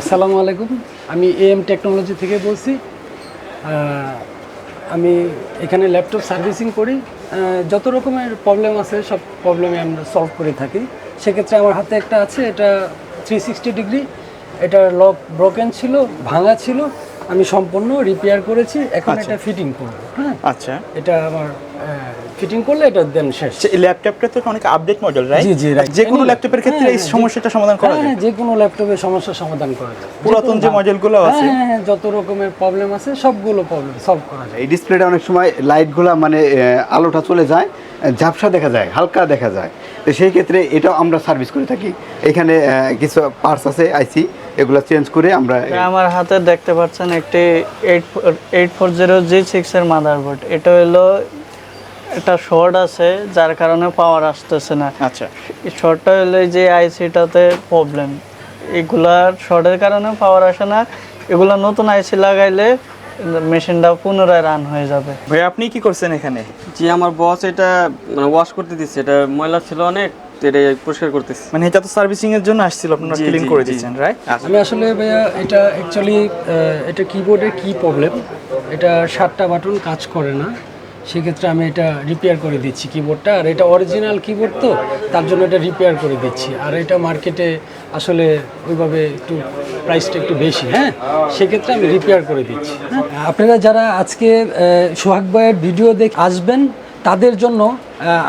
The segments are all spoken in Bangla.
আসসালামু আলাইকুম। আমি এএম টেকনোলজি থেকে বলছি। আমি এখানে ল্যাপটপ সার্ভিসিং করি। যত রকমের প্রবলেম আছে সব প্রবলেমে আমরা সলভ করে থাকি। সেক্ষেত্রে আমার হাতে একটা আছে এটা থ্রি সিক্সটি ডিগ্রি এটা লক ব্রোকেন ছিল ভাঙা ছিল। আমি সম্পূর্ণ রিপেয়ার করেছি। এখন এটা ফিটিং করব হ্যাঁ? আচ্ছা। এটা আমার ফিটিং করলে এটা দেন শেষ। এই ল্যাপটপটা তো অনেক আপডেট মডেল রাইট জি, জি. যে কোনো ল্যাপটপের ক্ষেত্রে এই হ্যাঁ, সমস্যাটা সমাধান করা হ্যাঁ যায়। হ্যাঁ যে কোনো ল্যাপটপের সমস্যার সমাধান করা যায়। পুরাতন যে মডেলগুলো হ্যাঁ, আছে। হ্যাঁ হ্যাঁ যত রকমের প্রবলেম আছে সবগুলো প্রবলেম সলভ করা যায়। এই ডিসপ্লেটা অনেক সময় লাইটগুলো মানে আলোটা চলে যায় ঝাপসা দেখা যায় হালকা দেখা যায়। তো সেই ক্ষেত্রে এটাও আমরা সার্ভিস করে থাকি। এখানে কিছু পার্টস আছে আইসি এগুলো চেঞ্জ করে আমরা আমার হাতে দেখতে পাচ্ছেন একটি eight eight four zero G সিক্সের মাদারবোর্ড এটা হলো একটা শর্ট আছে যার কারণে পাওয়ার আসতেছে না। আচ্ছা। এই শর্টটা হলো যে আইসিটাতে প্রবলেম এগুলার শর্টের কারণে পাওয়ার আসে না। এগুলা নতুন আইসি লাগাইলে মেশিনটা পুনরায় রান হয়ে যাবে। ভাই আপনি কি করছেন এখানে? জি আমার বস এটা মানে ওয়াশ করতে দিচ্ছে। এটা ময়লা ছিল অনেক এটা পরিষ্কার করতেছি। মানে এটা তো সার্ভিসিং এর জন্য আসছিল আপনারা ক্লিন করে দিয়েছেন রাইট আচ্ছা। আমি আসলে ভাইয়া এটা অ্যাকচুয়ালি এটা কিবোর্ডের কি প্রবলেম এটা সাতটা বাটন কাজ করে না। সেক্ষেত্রে আমি এটা রিপেয়ার করে দিচ্ছি কিবোর্ডটা আর এটা অরিজিনাল কিবোর্ড তো, তার জন্য এটা রিপেয়ার করে দিচ্ছি। আর এটা মার্কেটে আসলে ওইভাবে একটু প্রাইসটা একটু বেশি হ্যাঁ? সেক্ষেত্রে আমি রিপেয়ার করে দিচ্ছি হ্যাঁ? আপনারা যারা আজকে সোহাগ ভাইয়ের ভিডিও দেখে আসবেন তাদের জন্য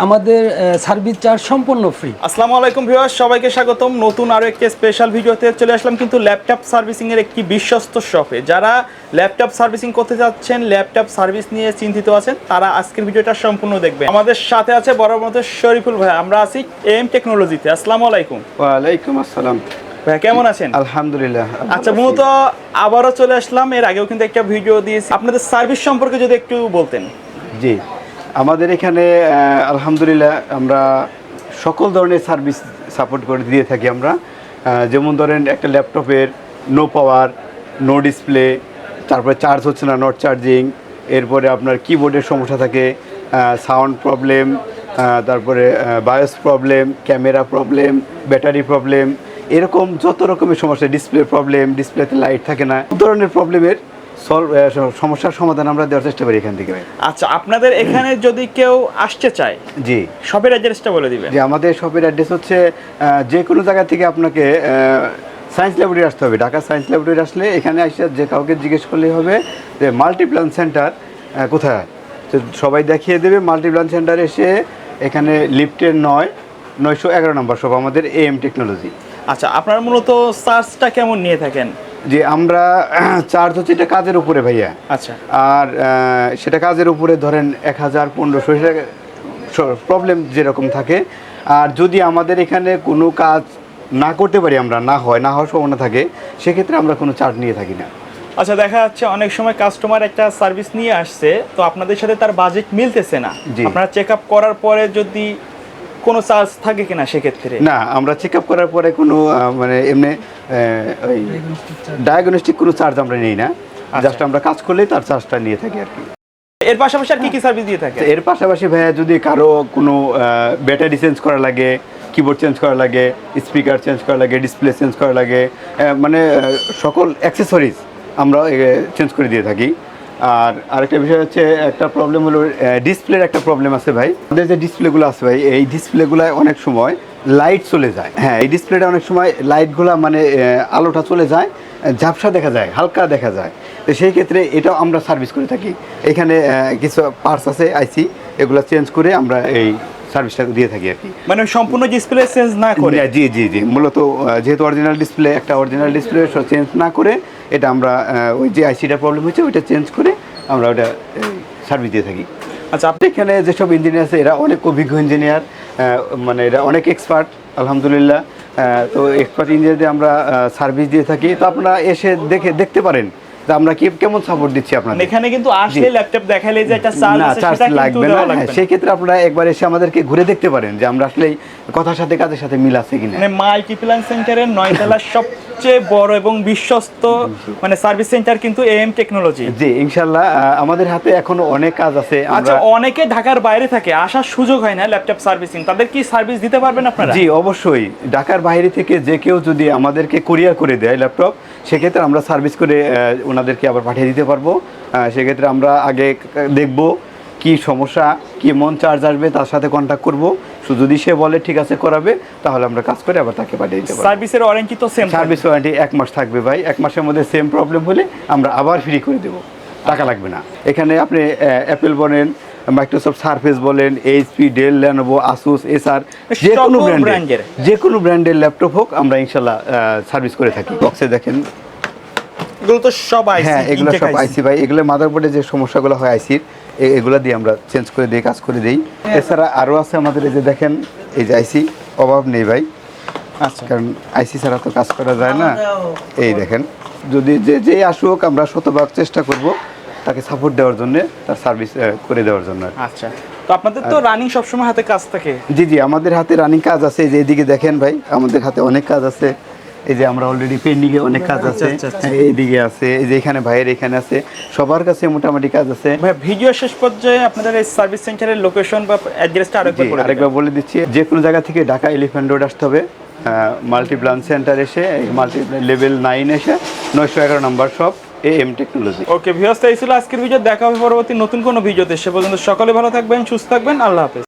আমাদের সার্ভিস চার্জ সম্পূর্ণ ফ্রি আসসালামু আলাইকুম ভিউয়ার্স সবাইকে স্বাগতম। নতুন আরও একটি স্পেশাল ভিডিওতে চলে আসলাম কিন্তু ল্যাপটপ সার্ভিসিং এর একটি বিশ্বস্ত শপে যারা ল্যাপটপ সার্ভিসিং করতে যাচ্ছেন ল্যাপটপ সার্ভিস নিয়ে চিন্তিত আছেন তারা আজকের ভিডিওটা সম্পূর্ণ দেখবেন। আমাদের সাথে আছে বড় মতো শরীফুল ভাই। আমরা আছি এম টেকনোলজিতে আসসালামু আলাইকুম। ওয়ালাইকুম আসসালাম। ভাই কেমন আছেন? আলহামদুলিল্লাহ আচ্ছা মূলত আবারও চলে আসলাম। এর আগেও কিন্তু একটা ভিডিও দিয়েছি। আপনাদের সার্ভিস সম্পর্কে যদি একটু বলতেন। জি। আমাদের এখানে আলহামদুলিল্লাহ আমরা সকল ধরনের সার্ভিস সাপোর্ট করে দিয়ে থাকি আমরা। যেমন ধরেন একটা ল্যাপটপের নো পাওয়ার নো ডিসপ্লে তারপরে চার্জ হচ্ছে না নট চার্জিং এরপরে আপনার কিবোর্ডের সমস্যা থাকে সাউন্ড প্রবলেম তারপরে BIOS problem camera problem battery problem এরকম যত রকমের সমস্যা ডিসপ্লে প্রবলেম ডিসপ্লেতে লাইট থাকে না ধরনের প্রবলেমের সলভ সমস্যার সমাধান আমরা দেওয়ার চেষ্টা করি এখান থেকে। আচ্ছা আপনাদের এখানে যদি কেউ আসতে চায় জি। শপের অ্যাড্রেসটা বলে দিবেন। যে আমাদের শপের অ্যাড্রেস হচ্ছে যে কোনো জায়গা থেকে আপনাকে সায়েন্স ল্যাবরেটরি আসতে হবে। ঢাকা সায়েন্স ল্যাবরেটরি আসলে এখানে এসে যে কাউকে জিজ্ঞেস করলেই হবে যে মাল্টিপ্লান সেন্টার কোথায়? তো সবাই দেখিয়ে দেবে মাল্টিপ্লান সেন্টার এসে এখানে লিফটের নয় নয়শো এগারো নম্বর সব আমাদের এএম টেকনোলজি। আচ্ছা আপনার মূলত চার্জটা কেমন নিয়ে থাকেন? যে আমরা চার্জ হচ্ছে এটা কাজের উপরে ভাইয়া। আচ্ছা। আর সেটা কাজের উপরে ধরেন এক হাজার পনেরোশো প্রবলেম যেরকম থাকে। আর যদি আমাদের এখানে কোনো কাজ না করতে পারি আমরা না হয় না হওয়ার সম্ভাবনা থাকে সেক্ষেত্রে আমরা কোনো চার্জ নিয়ে থাকি না। আচ্ছা দেখা যাচ্ছে অনেক সময় কাস্টমার একটা সার্ভিস নিয়ে আসছে তো আপনাদের সাথে তার বাজেট মিলতেছে না। আপনারা চেক আপ করার পরে যদি কোনো চার্জ থাকে কিনা সেক্ষেত্রে? না আমরা চেক আপ করার পরে কোনো মানে এমনি ওই ডায়াগনস্টিক কোনো চার্জ আমরা নিই না। জাস্ট আমরা কাজ করলেই তার চার্জটা নিয়ে থাকি আর কি। এর পাশাপাশি আর কি কি সার্ভিস দিয়ে থাকে? এর পাশাপাশি ভাইয়া যদি কারও কোনো ব্যাটারি চেঞ্জ করা লাগে কিবোর্ড চেঞ্জ করা লাগে স্পিকার চেঞ্জ করা লাগে ডিসপ্লে চেঞ্জ করা লাগে মানে সকল অ্যাক্সেসরিজ আমরা চেঞ্জ করে দিয়ে থাকি। আর আরেকটা বিষয় হচ্ছে, একটা প্রবলেম হলো ডিসপ্লের একটা প্রবলেম আছে ভাই। আমাদের যে ডিসপ্লেগুলো আছে ভাই, এই ডিসপ্লেগুলায় অনেক সময় লাইট চলে যায়। হ্যাঁ এই ডিসপ্লেটা অনেক সময় লাইটগুলা মানে আলোটা চলে যায়, ঝাপসা দেখা যায়, হালকা দেখা যায়। তো সেই ক্ষেত্রে এটাও আমরা সার্ভিস করে থাকি। এখানে কিছু পার্টস আছে আইসি এগুলো চেঞ্জ করে আমরা এই সার্ভিসটা দিয়ে থাকি আর কি। মানে সম্পূর্ণ ডিসপ্লে চেঞ্জ না করে? জি জি জি। মূলত যেহেতু অরিজিনাল ডিসপ্লে একটা অরিজিনাল ডিসপ্লে চেঞ্জ না করে এটা আমরা ওই যে আইসিটা প্রবলেম হচ্ছে ওইটা চেঞ্জ করে আমরা ওটা সার্ভিস দিয়ে থাকি। আচ্ছা আপনি এখানে যেসব ইঞ্জিনিয়ার আছে এরা অনেক অভিজ্ঞ ইঞ্জিনিয়ার মানে এরা অনেক এক্সপার্ট আলহামদুলিল্লাহ। তো এক্সপার্ট ইঞ্জিনিয়ারদের আমরা সার্ভিস দিয়ে থাকি। তো আপনারা এসে দেখে দেখতে পারেন আমরা কি কেমন সাপোর্ট দিচ্ছি আপনাদের? এখানে কিন্তু আসলে ল্যাপটপ দেখালে যে একটা চার্জ আছে সেটা কিন্তু লাগবে না। হ্যাঁ, লাগবে না। সেই ক্ষেত্রে আপনারা একবার এসে আমাদেরকে ঘুরে দেখতে পারেন যে আমরা আসলে কথার সাথে কাজের সাথে মিল আছে কিনা। মানে মাল্টিপ্লান সেন্টারের নয়তলা সব সবচেয়ে বড় এবং বিশ্বস্ত মানে সার্ভিস সেন্টার কিন্তু এম টেকনোলজি জি ইনশাল্লাহ আমাদের হাতে এখনও অনেক কাজ আছে আচ্ছা অনেকে ঢাকার বাইরে থাকে আসার সুযোগ হয় না ল্যাপটপ সার্ভিসিং তাদের কি সার্ভিস দিতে পারবেন আপনারা? জি অবশ্যই ঢাকার বাইরে থেকে যে কেউ যদি আমাদেরকে কুরিয়ার করে দেয় ল্যাপটপ সেক্ষেত্রে আমরা সার্ভিস করে ওনাদেরকে আবার পাঠিয়ে দিতে পারব সেক্ষেত্রে আমরা আগে দেখব কি সমস্যা কি মন চার্জ আসবে তার সাথে কন্ট্যাক্ট করব। সো যদি সে বলে ঠিক আছে করাবে তাহলে আমরা কাজ করে আবার তাকে পাঠিয়ে দিতে পারব। সার্ভিসের ওয়ারেন্টি তো সেম সার্ভিস ওয়ারেন্টি এক মাস থাকবে ভাই। এক মাসের মধ্যে সেম প্রবলেম হলে আমরা আবার ফ্রি করে দেবো। টাকা লাগবে না। এখানে আপনি অ্যাপেল বলেন মাইক্রোসফট সার্ফেস বলেন HP Dell Lenovo Asus SR যে কোনো ব্র্যান্ডের। যে কোনো ব্র্যান্ডের ল্যাপটপ হোক আমরা ইনশাল্লাহ সার্ভিস করে থাকি। বক্সে দেখেন। এগুলো তো সব আইসি হ্যাঁ এগুলো সব আইসি ভাই। এগুলো মাদারবোর্ডে যে সমস্যাগুলো হয় আইসির এগুলো দিয়ে আমরা চেঞ্জ করে দিই কাজ করে দিই। এছাড়া আরও আছে আমাদের এই যে দেখেন এই যে আইসি অভাব নেই ভাই। আচ্ছা। কারণ আইসি ছাড়া তো কাজ করা যায় না। এই দেখেন যদি যে যে আসুক আমরা শতভাগ চেষ্টা করব তাকে সাপোর্ট দেওয়ার জন্য তার সার্ভিস করে দেওয়ার জন্য আচ্ছা। তো আপনাদের তো রানিং সবসময় হাতে কাজ থাকে? জি জি আমাদের হাতে রানিং কাজ আছে। এই যে এদিকে দেখেন ভাই আমাদের হাতে অনেক কাজ আছে। এই যে আমরা অলরেডি পেন্ডিং এ অনেক কাজ আছে। আচ্ছা, আচ্ছা। এইদিকে আছে এই যে এখানে ভাইয়ের এখানে আছে। সবার কাছে মোটামুটি কাজ আছে। ভাই ভিডিও শেষ পর্যায়ে আপনাদের এই সার্ভিস সেন্টারের লোকেশন বা অ্যাড্রেসটা আরেকবার আরেকবার বলে দিচ্ছি যে কোনো জায়গা থেকে ঢাকা এলিফ্যান্ট রোড আসতে হবে। মাল্টিপ্লান সেন্টার এসে মাল্টি লেভেল নাইন এসে নয়শো এগারো নম্বর শপ এ এম টেকনোলজি ওকে ভিউয়ার্স এই ছিল আজকের ভিডিও দেখা হবে পরবর্তী নতুন কোনো ভিডিওতে সে পর্যন্ত সকলে ভালো থাকবেন সুস্থ থাকবেন। আল্লাহ হাফেজ।